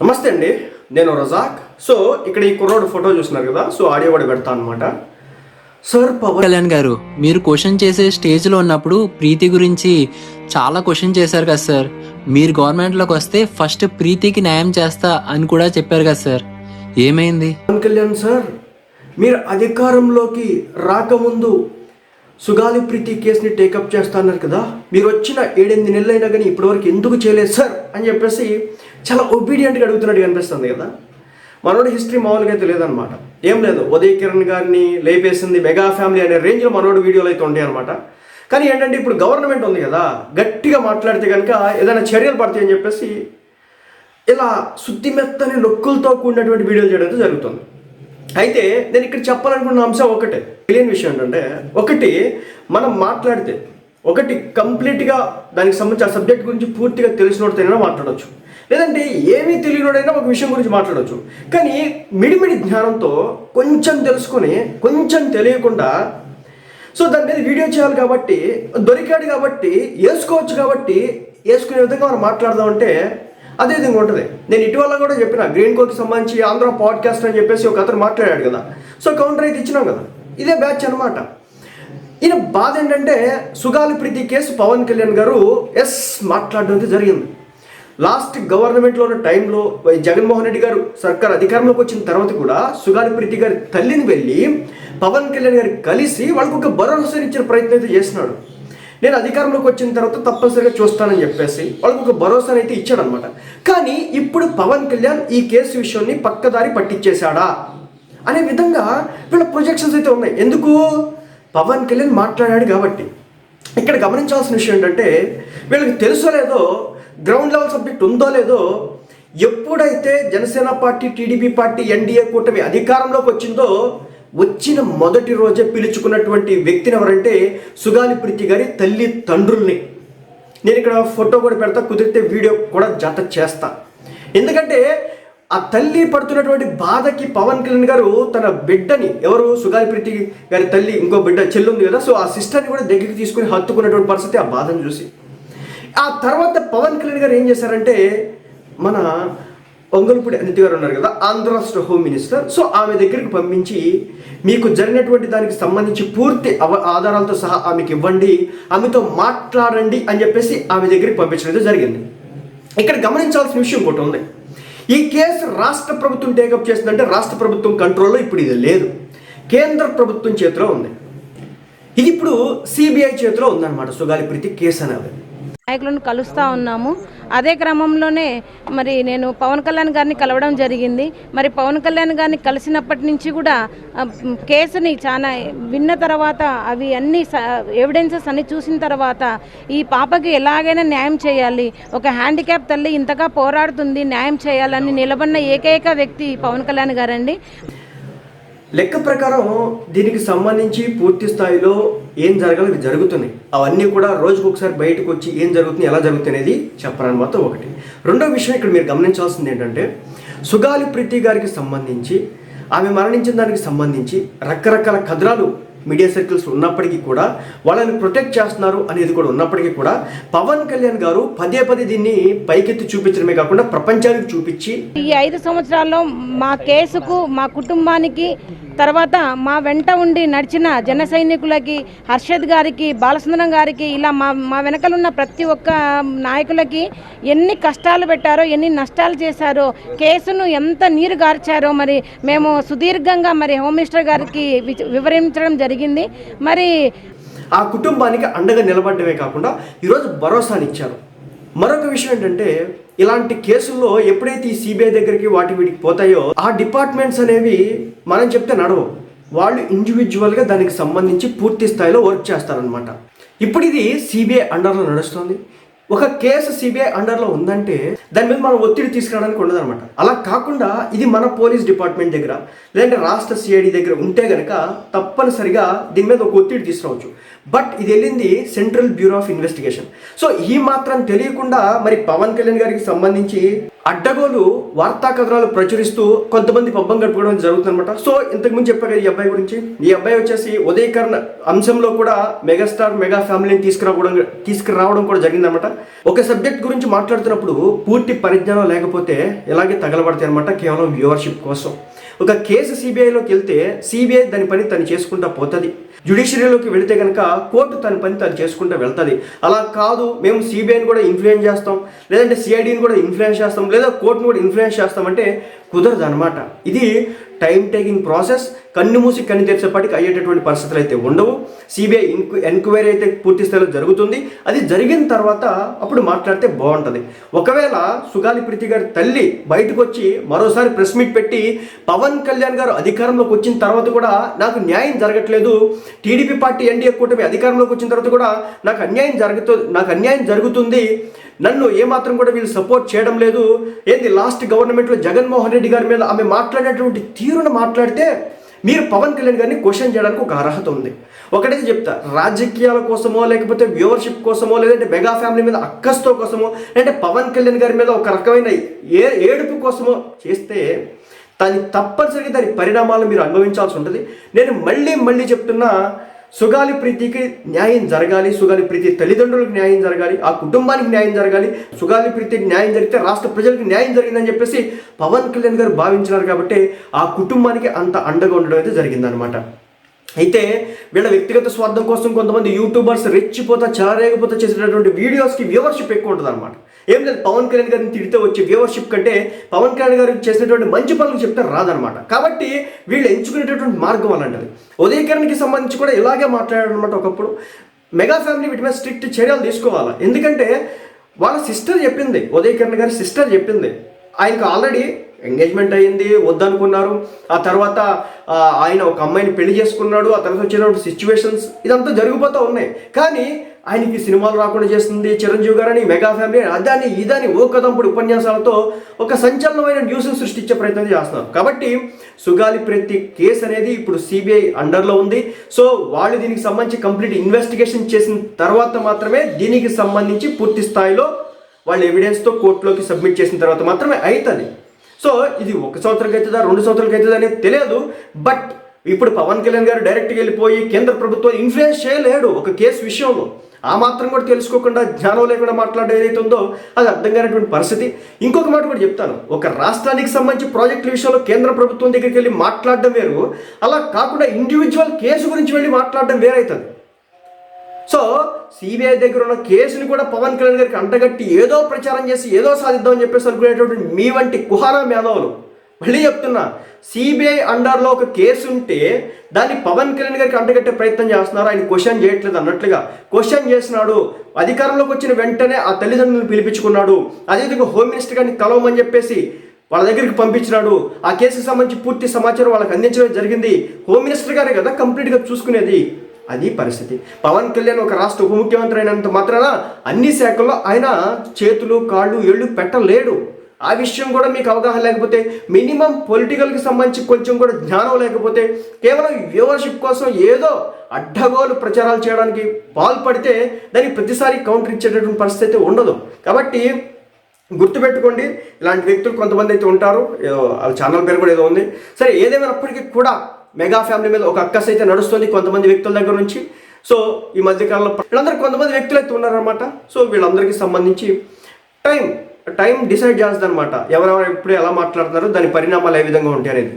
నమస్తే అండి. నేను రజాక్. సో ఇక్కడ ఈ కుర్రోడు ఫోటో చూస్తున్నారు కదా సో ఆడియో కూడా పెడతా అనమాట సార్ పవన్ కళ్యాణ్ గారు మీరు క్వశ్చన్ చేసే స్టేజ్లో ఉన్నప్పుడు ప్రీతి గురించి చాలా క్వశ్చన్ చేశారు కదా సార్ మీరు గవర్నమెంట్లోకి వస్తే ఫస్ట్ ప్రీతికి న్యాయం చేస్తా అని కూడా చెప్పారు కదా సార్ ఏమైంది? పవన్ కళ్యాణ్ సార్ మీరు అధికారంలోకి రాకముందు సుగాలి ప్రీతి కేసుని టేకప్ చేస్తున్నారు కదా మీరు వచ్చిన ఏడెనిమిది నెలలైనా కానీ ఇప్పటివరకు ఎందుకు చేయలేదు సార్? అని చెప్పేసి చాలా ఒబీడియంట్గా అడుగుతున్నట్టు కనిపిస్తుంది కదా. మనోడి హిస్టరీ మామూలుగా అయితే లేదనమాట ఏం లేదు ఉదయ్ కిరణ్ గారిని లేపేసింది మెగా ఫ్యామిలీ అనే రేంజ్లో మనోడు వీడియోలు అయితే ఉంటాయి అనమాట కానీ ఏంటంటే ఇప్పుడు గవర్నమెంట్ ఉంది కదా గట్టిగా మాట్లాడితే కనుక ఏదైనా చర్యలు పడతాయని చెప్పేసి ఇలా శుద్ధి మెత్తని నొక్కులతో కూడినటువంటి వీడియోలు చేయడం జరుగుతుంది. అయితే నేను ఇక్కడ చెప్పాలనుకున్న అంశం ఒకటే. తెలియని విషయం ఏంటంటే ఒకటి మనం మాట్లాడితే ఒకటి కంప్లీట్గా దానికి సంబంధించిన సబ్జెక్ట్ గురించి పూర్తిగా తెలిసినోడితేనే మాట్లాడవచ్చు లేదంటే ఏమీ తెలియనోడైనా ఒక విషయం గురించి మాట్లాడవచ్చు కానీ మిడిమిడి జ్ఞానంతో కొంచెం తెలుసుకొని కొంచెం తెలియకుండా సో దాని మీద వీడియో చేయాలి కాబట్టి దొరికాడు కాబట్టి వేసుకోవచ్చు కాబట్టి వేసుకునే విధంగా మనం మాట్లాడదామంటే అదే విధంగా ఉంటుంది. నేను ఇటీవల కూడా చెప్పిన గ్రీన్ కోకి సంబంధించి ఆంధ్ర పాడ్కాస్ట్ అని చెప్పేసి ఒక అతను మాట్లాడాడు కదా. సో కౌంటర్ అయితే ఇచ్చినాం కదా. ఇదే బ్యాచ్ అనమాట ఈయన బాధ ఏంటంటే సుగాలి ప్రీతి కేసు పవన్ కళ్యాణ్ గారు ఎస్ మాట్లాడడం అయితే జరిగింది. లాస్ట్ గవర్నమెంట్లో ఉన్న టైంలో జగన్మోహన్ రెడ్డి గారు సర్కార్ అధికారంలోకి వచ్చిన తర్వాత కూడా సుగాలి ప్రీతి గారి తల్లిని వెళ్ళి పవన్ కళ్యాణ్ గారికి కలిసి వాళ్ళకు ఒక భరోసానిచ్చిన ప్రయత్నం అయితే చేస్తున్నాడు. నేను అధికారంలోకి వచ్చిన తర్వాత తప్పనిసరిగా చూస్తానని చెప్పేసి వాళ్ళకి ఒక భరోసాని అయితే ఇచ్చాడు అనమాట కానీ ఇప్పుడు పవన్ కళ్యాణ్ ఈ కేసు విషయాన్ని పక్కదారి పట్టించేశాడా అనే విధంగా వీళ్ళ ప్రొజెక్షన్స్ అయితే ఉన్నాయి. ఎందుకు? పవన్ కళ్యాణ్ మాట్లాడాడు కాబట్టి. ఇక్కడ గమనించాల్సిన విషయం ఏంటంటే వీళ్ళకి తెలుసో లేదో గ్రౌండ్ లెవెల్ సబ్జెక్ట్ ఉందో లేదో ఎప్పుడైతే Janasena party TDP party NDA కూటమి అధికారంలోకి వచ్చిందో వచ్చిన మొదటి రోజే పిలుచుకున్నటువంటి వ్యక్తిని ఎవరంటే సుగాలి ప్రీతి గారి తల్లి తండ్రుల్ని. నేను ఇక్కడ ఫోటో కూడా పెడతా కుదిరితే వీడియో కూడా జత చేస్తా. ఎందుకంటే ఆ తల్లి పడుతున్నటువంటి బాధకి పవన్ కళ్యాణ్ గారు తన బిడ్డని ఎవరు? సుగాలి ప్రీతి గారి తల్లి ఇంకో బిడ్డ చెల్లుంది కదా సో ఆ సిస్టర్ని కూడా దగ్గరికి తీసుకుని హత్తుకున్నటువంటి పరిస్థితి ఆ బాధను చూసి. ఆ తర్వాత పవన్ కళ్యాణ్ గారు ఏం చేశారంటే మన ఒంగల్పూడి అనిత గారు ఉన్నారు కదా ఆంధ్ర రాష్ట్ర హోమ్ మినిస్టర్ సో ఆమె దగ్గరికి పంపించి మీకు జరిగినటువంటి దానికి సంబంధించి పూర్తి అవ ఆధారాలతో సహా ఆమెకి ఇవ్వండి ఆమెతో మాట్లాడండి అని చెప్పేసి ఆమె దగ్గరికి పంపించడం జరిగింది. ఇక్కడ గమనించాల్సిన విషయం ఒకటి ఉంది. ఈ కేసు రాష్ట్ర ప్రభుత్వం టేకప్ చేసిందంటే రాష్ట్ర ప్రభుత్వం కంట్రోల్లో ఇప్పుడు ఇది లేదు. కేంద్ర ప్రభుత్వం చేతిలో ఉంది. ఇది ఇప్పుడు సిబిఐ చేతిలో ఉందన్నమాట. సుగాలి ప్రీతి కేసు అనేది. నాయకులను కలుస్తూ ఉన్నాము. అదే క్రమంలోనే మరి నేను పవన్ కళ్యాణ్ గారిని కలవడం జరిగింది. మరి పవన్ కళ్యాణ్ గారిని కలిసినప్పటి నుంచి కూడా కేసుని చాలా విన్న తర్వాత అవి అన్ని ఎవిడెన్సెస్ అన్ని చూసిన తర్వాత ఈ పాపకి ఎలాగైనా న్యాయం చేయాలి. ఒక హ్యాండిక్యాప్ తల్లి ఇంతగా పోరాడుతుంది న్యాయం చేయాలని నిలబడిన ఏకైక వ్యక్తి పవన్ కళ్యాణ్ గారండి. లెక్క ప్రకారం దీనికి సంబంధించి పూర్తి స్థాయిలో ఏం జరగాలి జరుగుతున్నాయి. అవన్నీ కూడా రోజుకు ఒకసారి బయటకు వచ్చి ఏం జరుగుతుంది ఎలా జరుగుతుంది అనేది చెప్పడానికి మాత్రం ఒకటి. రెండో విషయం ఇక్కడ మీరు గమనించాల్సింది ఏంటంటే సుగాలి ప్రీతి గారికి సంబంధించి ఆమె మరణించిన దానికి సంబంధించి రకరకాల కథనాలు మీడియా సర్కిల్స్ ఉన్నప్పటికీ కూడా వాళ్ళని ప్రొటెక్ట్ చేస్తున్నారు అనేది కూడా ఉన్నప్పటికీ కూడా పవన్ కళ్యాణ్ గారు పదే పదే దీన్ని పైకెత్తి చూపించడమే కాకుండా ప్రపంచానికి చూపించి ఈ ఐదు సంవత్సరాల్లో మా కేసుకు మా కుటుంబానికి తర్వాత మా వెంట ఉండి నడిచిన జన సైనికులకి హర్షద్ గారికి బాలసుందరం గారికి ఇలా మా మా వెనకలున్న ప్రతి ఒక్క నాయకులకి ఎన్ని కష్టాలు పెట్టారో ఎన్ని నష్టాలు చేశారో కేసును ఎంత నీరు గార్చారో మరి మేము సుదీర్ఘంగా మరి హోమ్ మినిస్టర్ గారికి వి- వివరించడం జరిగింది. మరి ఆ కుటుంబానికి అండగా నిలబడమే కాకుండా ఈరోజు భరోసానిచ్చారు. మరొక విషయం ఏంటంటే ఇలాంటి కేసుల్లో ఎప్పుడైతే ఈ సిబిఐ దగ్గరికి వాటి వీటికి పోతాయో ఆ డిపార్ట్మెంట్స్ అనేవి మనం చెప్తే నడవు. వాళ్ళు ఇండివిజువల్గా దానికి సంబంధించి పూర్తి స్థాయిలో వర్క్ చేస్తారనమాట ఇప్పుడు ఇది సిబిఐ అండర్లో నడుస్తుంది. ఒక కేసు సిబిఐ అండర్లో ఉందంటే దాని మీద మనం ఒత్తిడి తీసుకురావడానికి ఉండదన్నమాట. అలా కాకుండా ఇది మన పోలీస్ డిపార్ట్మెంట్ దగ్గర లేదంటే రాష్ట్ర సిఐడి దగ్గర ఉంటే కనుక తప్పనిసరిగా దీని మీద ఒక ఒత్తిడి తీసుకురావచ్చు. బట్ ఇది వెళ్ళింది central bureau of investigation so ఈ మాత్రం తెలియకుండా మరి పవన్ కళ్యాణ్ గారికి సంబంధించి అడ్డగోలు వార్తా కథనాలు ప్రచురిస్తూ కొంతమంది పబ్బం గడుపుకోవడం జరుగుతుందన్నమాట. సో ఇంతకుముందు చెప్పారు ఈ అబ్బాయి గురించి. ఈ అబ్బాయి వచ్చేసి ఉదయకరణ అంశంలో కూడా మెగాస్టార్ మెగా ఫ్యామిలీని తీసుకురావడం తీసుకురావడం కూడా జరిగిందనమాట ఒక సబ్జెక్ట్ గురించి మాట్లాడుతున్నప్పుడు పూర్తి పరిజ్ఞానం లేకపోతే ఎలాగే తగలబడతాయి అనమాట కేవలం వ్యూవర్షిప్ కోసం. ఒక కేసు సిబిఐలోకి వెళ్తే సిబిఐ దాని పని తను చేసుకుంటా పోతుంది. జ్యుడిషియరీలోకి వెళితే కనుక కోర్టు తన పని తను చేసుకుంటూ వెళ్తుంది. అలా కాదు మేము సిబిఐని కూడా ఇన్ఫ్లుయెన్స్ చేస్తాం లేదంటే సిఐడిని కూడా ఇన్ఫ్లుయెన్స్ చేస్తాం లేదా కోర్టును కూడా ఇన్ఫ్లుయెన్స్ చేస్తామంటే కుదరదు అనమాట ఇది టైం టేకింగ్ ప్రాసెస్ కన్ను మూసి కన్ను తెరిచేపాటికి అయ్యేటటువంటి పరిస్థితులు అయితే ఉండవు. సిబిఐ ఇన్క్వ ఎంక్వైరీ అయితే పూర్తి స్థాయిలో జరుగుతుంది. అది జరిగిన తర్వాత అప్పుడు మాట్లాడితే బాగుంటుంది. ఒకవేళ సుగాలి ప్రీతి గారి తల్లి బయటకు వచ్చి మరోసారి ప్రెస్ మీట్ పెట్టి పవన్ కళ్యాణ్ గారు అధికారంలోకి వచ్చిన తర్వాత కూడా నాకు న్యాయం జరగట్లేదు. టీడీపీ పార్టీ ఎన్డీఏ కూటమి అధికారంలోకి వచ్చిన తర్వాత కూడా నాకు అన్యాయం జరుగుతూ నాకు అన్యాయం జరుగుతుంది. నన్ను ఏమాత్రం కూడా వీళ్ళు సపోర్ట్ చేయడం లేదు. ఏంది లాస్ట్ గవర్నమెంట్లో జగన్మోహన్ రెడ్డి గారి మీద ఆమె మాట్లాడేటువంటి తీరును మాట్లాడితే మీరు పవన్ కళ్యాణ్ గారిని క్వశ్చన్ చేయడానికి ఒక అర్హత ఉంది. ఒకటైతే చెప్తా రాజకీయాల కోసమో లేకపోతే వ్యూవర్షిప్ కోసమో లేదంటే మెగా ఫ్యామిలీ మీద అక్కస్తో కోసమో లేదంటే పవన్ కళ్యాణ్ గారి మీద ఒక రకమైన ఏ ఏడుపు కోసమో చేస్తే దాని తప్పనిసరిగా దాని పరిణామాలు మీరు అనుభవించాల్సి ఉంటుంది. నేను మళ్ళీ మళ్ళీ చెప్తున్నా సుగాలి ప్రీతికి న్యాయం జరగాలి సుగాలి ప్రీతి తల్లిదండ్రులకు న్యాయం జరగాలి ఆ కుటుంబానికి న్యాయం జరగాలి సుగాలి ప్రీతికి న్యాయం జరిగితే రాష్ట్ర ప్రజలకు న్యాయం జరిగిందని చెప్పేసి పవన్ కళ్యాణ్ గారు భావించినారు కాబట్టి ఆ కుటుంబానికి అంత అండగా ఉండడం అయితే జరిగిందనమాట అయితే వీళ్ళ వ్యక్తిగత స్వార్థం కోసం కొంతమంది యూట్యూబర్స్ రెచ్చిపోతా చారేగిపోతా చేసేటటువంటి వీడియోస్కి వ్యూవర్షిప్ ఎక్కువ ఉంటుంది అనమాట ఏం లేదు పవన్ కళ్యాణ్ గారిని తిడితే వచ్చే వ్యూవర్షిప్ కంటే పవన్ కళ్యాణ్ గారు చేసినటువంటి మంచి పనులు చెప్తే రాదనమాట కాబట్టి వీళ్ళు ఎంచుకునేటటువంటి మార్గం అలాంటిది. ఉదయకరణకి సంబంధించి కూడా ఇలాగే మాట్లాడారనమాట ఒకప్పుడు. మెగా ఫ్యామిలీ వీటి మీద స్ట్రిక్ట్ చర్యలు తీసుకోవాలి? ఎందుకంటే వాళ్ళ సిస్టర్ చెప్పింది ఉదయకరణ్ గారి సిస్టర్ చెప్పింది. ఆయనకు ఆల్రెడీ ఎంగేజ్మెంట్ అయ్యింది వద్దనుకున్నారు. ఆ తర్వాత ఆయన ఒక అమ్మాయిని పెళ్ళి చేసుకున్నాడు. ఆ తర్వాత వచ్చినటువంటి సిచ్యువేషన్స్ ఇదంతా జరిగిపోతూ ఉన్నాయి. కానీ ఆయనకి సినిమాలు రాకుండా చేస్తుంది చిరంజీవి గారని మెగా ఫ్యామిలీ అదాని ఇదని ఓ కదంపుడు ఉపన్యాసాలతో ఒక సంచలనమైన న్యూస్ని సృష్టించే ప్రయత్నం చేస్తున్నారు. కాబట్టి సుగాలి ప్రతి కేసు అనేది ఇప్పుడు సిబిఐ అండర్లో ఉంది. సో వాళ్ళు దీనికి సంబంధించి కంప్లీట్ ఇన్వెస్టిగేషన్ చేసిన తర్వాత మాత్రమే దీనికి సంబంధించి పూర్తి స్థాయిలో వాళ్ళు ఎవిడెన్స్తో కోర్టులోకి సబ్మిట్ చేసిన తర్వాత మాత్రమే అవుతుంది సో ఇది ఒక సంవత్సరానికి అవుతుందా రెండు సంవత్సరాలకి అవుతుందా అనేది తెలియదు. బట్ ఇప్పుడు పవన్ కళ్యాణ్ గారు డైరెక్ట్గా వెళ్ళిపోయి కేంద్ర ప్రభుత్వం ఇన్ఫ్లుయెన్స్ చేయలేడు ఒక కేసు విషయంలో. ఆ మాత్రం కూడా తెలుసుకోకుండా జ్ఞానం లేకుండా మాట్లాడడం ఏదైతే ఉందో అది అర్థం కానటువంటి పరిస్థితి. ఇంకొక మాట కూడా చెప్తాను. ఒక రాష్ట్రానికి సంబంధించి ప్రాజెక్టుల విషయంలో కేంద్ర ప్రభుత్వం దగ్గరికి వెళ్ళి మాట్లాడడం వేరు. అలా కాకుండా ఇండివిజువల్ కేసు గురించి వెళ్ళి మాట్లాడడం వేరైతుంది. సో సిబిఐ దగ్గర ఉన్న కేసుని కూడా పవన్ కళ్యాణ్ గారికి అంటగట్టి ఏదో ప్రచారం చేసి ఏదో సాధిద్దాం అని చెప్పేసి అనుకునేటువంటి మీ వంటి కుహారా మేధావులు మళ్ళీ చెప్తున్నా సిబిఐ అండర్లో ఒక కేసు ఉంటే దాన్ని పవన్ కళ్యాణ్ గారికి అంటగట్టే ప్రయత్నం చేస్తున్నారు. ఆయన క్వశ్చన్ చేయట్లేదు అన్నట్లుగా. క్వశ్చన్ చేస్తున్నాడు అధికారంలోకి వచ్చిన వెంటనే ఆ తల్లిదండ్రులను పిలిపించుకున్నాడు. అదేవిధంగా హోమ్ మినిస్టర్ గారిని కలవమని చెప్పేసి వాళ్ళ దగ్గరికి పంపించినాడు. ఆ కేసుకు సంబంధించి పూర్తి సమాచారం వాళ్ళకి అందించడం జరిగింది. హోమ్ మినిస్టర్ గారే కదా కంప్లీట్గా చూసుకునేది. అది పరిస్థితి. పవన్ కళ్యాణ్ ఒక రాష్ట్ర ఉప ముఖ్యమంత్రి అయినంత మాత్రాన అన్ని శాఖల్లో ఆయన చేతులు కాళ్ళు ఏళ్ళు పెట్టలేడు. ఆ విషయం కూడా మీకు అవగాహన లేకపోతే మినిమం పొలిటికల్కి సంబంధించి కొంచెం కూడా జ్ఞానం లేకపోతే కేవలం వ్యూవర్షిప్ కోసం ఏదో అడ్డగోలు ప్రచారాలు చేయడానికి పాల్పడితే దానికి ప్రతిసారి కౌంటర్ ఇచ్చేటటువంటి పరిస్థితి అయితే ఉండదు. కాబట్టి గుర్తుపెట్టుకోండి ఇలాంటి వ్యక్తులు కొంతమంది అయితే ఉంటారు. ఏదో వాళ్ళ ఛానల్ పేరు కూడా ఏదో ఉంది. సరే ఏదేమైనప్పటికీ కూడా మెగా ఫ్యామిలీ మీద ఒక అక్కస్ అయితే నడుస్తుంది కొంతమంది వ్యక్తుల దగ్గర నుంచి. సో ఈ మధ్యకాలంలో వీళ్ళందరూ కొంతమంది వ్యక్తులు అయితే ఉన్నారనమాట సో వీళ్ళందరికీ సంబంధించి టైం టైం డిసైడ్ చేస్తుంది అనమాట ఎవరెవరు ఎప్పుడు ఎలా మాట్లాడుతున్నారో దాని పరిణామాలు ఏ విధంగా ఉంటాయి అనేది.